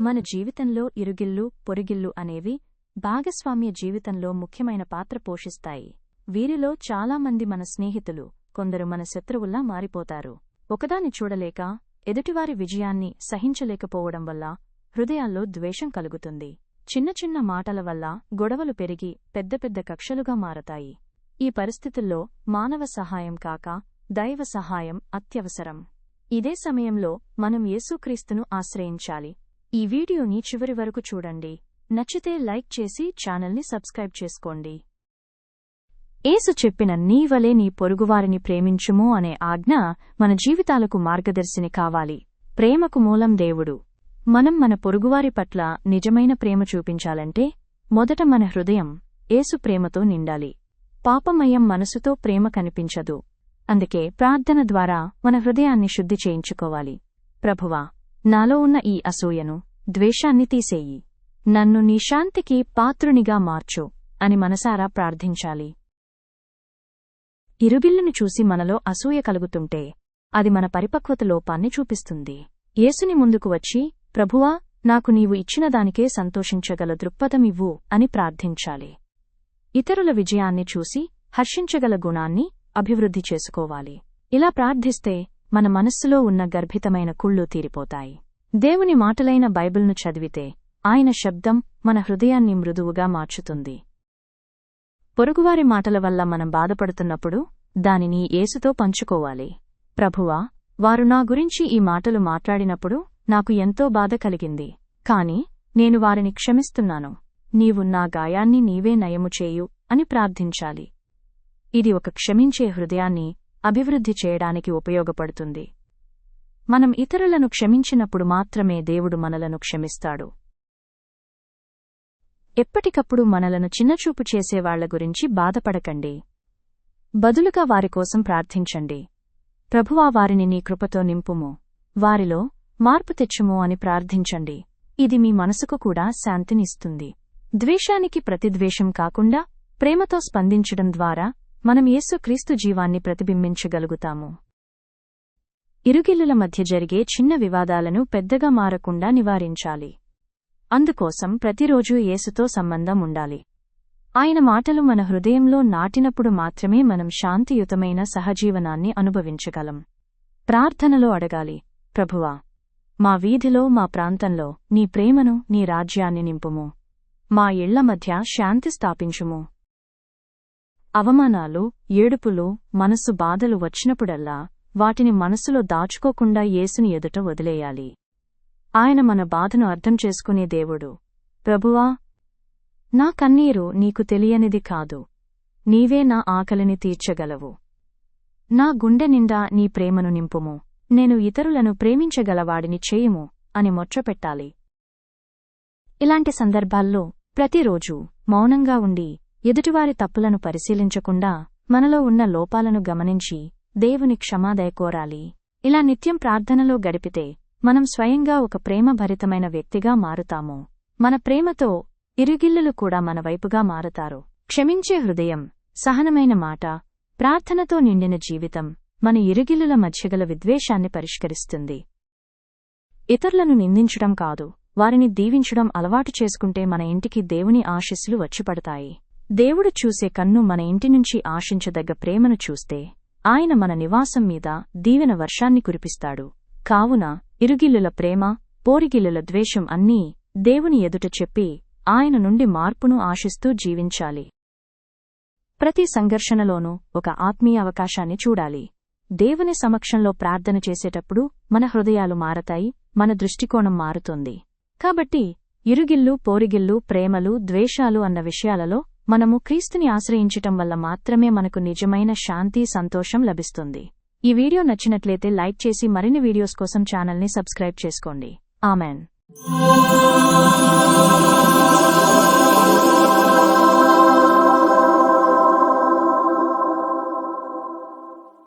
మన జీవితంలో ఇరుగిల్లు పొరుగిల్లు అనేవి భాగస్వామ్య జీవితంలో ముఖ్యమైన పాత్ర పోషిస్తాయి. వీరిలో చాలామంది మన స్నేహితులు కొందరు మన శత్రువుల్లా మారిపోతారు. ఒకదాన్ని చూడలేక ఎదుటివారి విజయాన్ని సహించలేకపోవడం వల్ల హృదయాల్లో ద్వేషం కలుగుతుంది. చిన్న చిన్న మాటల వల్ల గొడవలు పెరిగి పెద్ద పెద్ద కక్షలుగా మారతాయి. ఈ పరిస్థితుల్లో మానవ సహాయం కాక దైవ సహాయం అత్యవసరం. ఇదే సమయంలో మనం యేసుక్రీస్తును ఆశ్రయించాలి. ఈ వీడియోని చివరి వరకు చూడండి. నచ్చితే లైక్ చేసి ఛానల్ని సబ్స్క్రైబ్ చేసుకోండి. ఏసు చెప్పిన నీ వలే నీ పొరుగువారిని ప్రేమించుము అనే ఆజ్ఞ మన జీవితాలకు మార్గదర్శిని కావాలి. ప్రేమకు మూలం దేవుడు. మనం మన పొరుగువారి పట్ల నిజమైన ప్రేమ చూపించాలంటే మొదట మన హృదయం ఏసు ప్రేమతో నిండాలి. పాపమయం మనసుతో ప్రేమ కనిపించదు. అందుకే ప్రార్థన ద్వారా మన హృదయాన్ని శుద్ధి చేయించుకోవాలి. ప్రభువా నాలో ఉన్న ఈ అసూయను ద్వేషాన్ని తీసేయి. నన్ను నీ శాంతికి పాత్రునిగా మార్చు అని మనసారా ప్రార్థించాలి. ఇరుబిల్లును చూసి మనలో అసూయ కలుగుతుంటే అది మన పరిపక్వత లోపాన్ని చూపిస్తుంది. యేసుని ముందుకు వచ్చి ప్రభువా నాకు నీవు ఇచ్చిన దానికే సంతోషించగల దృక్పథమివ్వు అని ప్రార్థించాలి. ఇతరుల విజయాన్ని చూసి హర్షించగల గుణాన్ని అభివృద్ధి చేసుకోవాలి. ఇలా ప్రార్థిస్తే మన మనస్సులో ఉన్న గర్భితమైన కుళ్ళు తీరిపోతాయి. దేవుని మాటలైన బైబిల్ను చదివితే ఆయన శబ్దం మన హృదయాన్ని మృదువుగా మార్చుతుంది. పొరుగువారి మాటల వల్ల మనం బాధపడుతున్నప్పుడు దానిని ఏసుతో పంచుకోవాలి. ప్రభువా వారు నా గురించి ఈ మాటలు మాట్లాడినప్పుడు నాకు ఎంతో బాధ కలిగింది. కాని నేను వారిని క్షమిస్తున్నాను. నీవు నా గాయాన్ని నీవే నయము చేయు అని ప్రార్థించాలి. ఇది ఒక క్షమించే హృదయాన్ని అభివృద్ధి చేయడానికి ఉపయోగపడుతుంది. మనం ఇతరులను క్షమించినప్పుడు మాత్రమే దేవుడు మనలను క్షమిస్తాడు. ఎప్పటికప్పుడు మనలను చిన్నచూపు చేసేవాళ్ళ గురించి బాధపడకండి. బదులుగా వారికోసం ప్రార్థించండి. ప్రభువా వారిని నీ కృపతో నింపుము. వారిలో మార్పు తెచ్చుము అని ప్రార్థించండి. ఇది మీ మనసుకు కూడా శాంతినిస్తుంది. ద్వేషానికి ప్రతిద్వేషం కాకుండా ప్రేమతో స్పందించడం ద్వారా మనం యేసుక్రీస్తు జీవాన్ని ప్రతిబింబించగలుగుతాము. ఇరుగిల్లుల మధ్య జరిగే చిన్న వివాదాలను పెద్దగా మారకుండా నివారించాలి. అందుకోసం ప్రతిరోజూ యేసుతో సంబంధం ఉండాలి. ఆయన మాటలు మన హృదయంలో నాటినప్పుడు మాత్రమే మనం శాంతియుతమైన సహజీవనాన్ని అనుభవించగలం. ప్రార్థనలో అడగాలి ప్రభువా మా వీధిలో మా ప్రాంతంలో నీ ప్రేమను నీ రాజ్యాన్ని నింపుము. మా ఇళ్ళ మధ్య శాంతి స్థాపించుము. అవమానాలు ఏడుపులు మనసు బాధలు వచ్చినప్పుడల్లా వాటిని మనసులో దాచుకోకుండా యేసుని ఎదుట వదిలేయాలి. ఆయన మన బాధను అర్థం చేసుకునే దేవుడు. ప్రభువా నా కన్నీరు నీకు తెలియనిది కాదు. నీవే నా ఆకలిని తీర్చగలవు. నా గుండె నిండా నీ ప్రేమను నింపుము. నేను ఇతరులను ప్రేమించగలవాడిని చేయుము అని మొట్టపెట్టాలి ఇలాంటి సందర్భాల్లో ప్రతిరోజూ మౌనంగా ఉండి ఎదుటివారి తప్పులను పరిశీలించకుండా మనలో ఉన్న లోపాలను గమనించి దేవుని క్షమాదయ కోరాలి. ఇలా నిత్యం ప్రార్థనలో గడిపితే మనం స్వయంగా ఒక ప్రేమభరితమైన వ్యక్తిగా మారుతాము. మన ప్రేమతో ఇరుగిల్లులు కూడా మన వైపుగా మారతారు. క్షమించే హృదయం సహనమైన మాట ప్రార్థనతో నిండిన జీవితం మన ఇరుగిల్లుల మధ్యగల విద్వేషాన్ని పరిష్కరిస్తుంది. ఇతరులను నిందించడం కాదు వారిని దీవించడం అలవాటు చేసుకుంటే మన ఇంటికి దేవుని ఆశీస్సులు వచ్చిపడతాయి దేవుడు చూసే కన్ను మన ఇంటి నుంచి ఆశించదగ్గ ప్రేమను చూస్తే ఆయన మన నివాసం మీద దీవెన వర్షాన్ని కురిపిస్తాడు. కావున ఇరుగిల్లుల ప్రేమ పోరిగిల్లుల ద్వేషం అన్నీ దేవుని ఎదుట చెప్పి ఆయన నుండి మార్పును ఆశిస్తూ జీవించాలి. ప్రతి సంఘర్షణలోనూ ఒక ఆత్మీయ అవకాశాన్ని చూడాలి. దేవుని సమక్షంలో ప్రార్థన చేసేటప్పుడు మన హృదయాలు మారతాయి మన దృష్టికోణం మారుతుంది. కాబట్టి ఇరుగిల్లు పోరిగిల్లు ప్రేమలు ద్వేషాలు అన్న విషయాలలో మనము క్రీస్తుని ఆశ్రయించటం వల్ల మాత్రమే మనకు నిజమైన శాంతి సంతోషం లభిస్తుంది. ఈ వీడియో నచ్చినట్లయితే లైక్ చేసి మరిన్ని వీడియోస్ కోసం ఛానల్ని సబ్స్క్రైబ్ చేసుకోండి. ఆమెన్.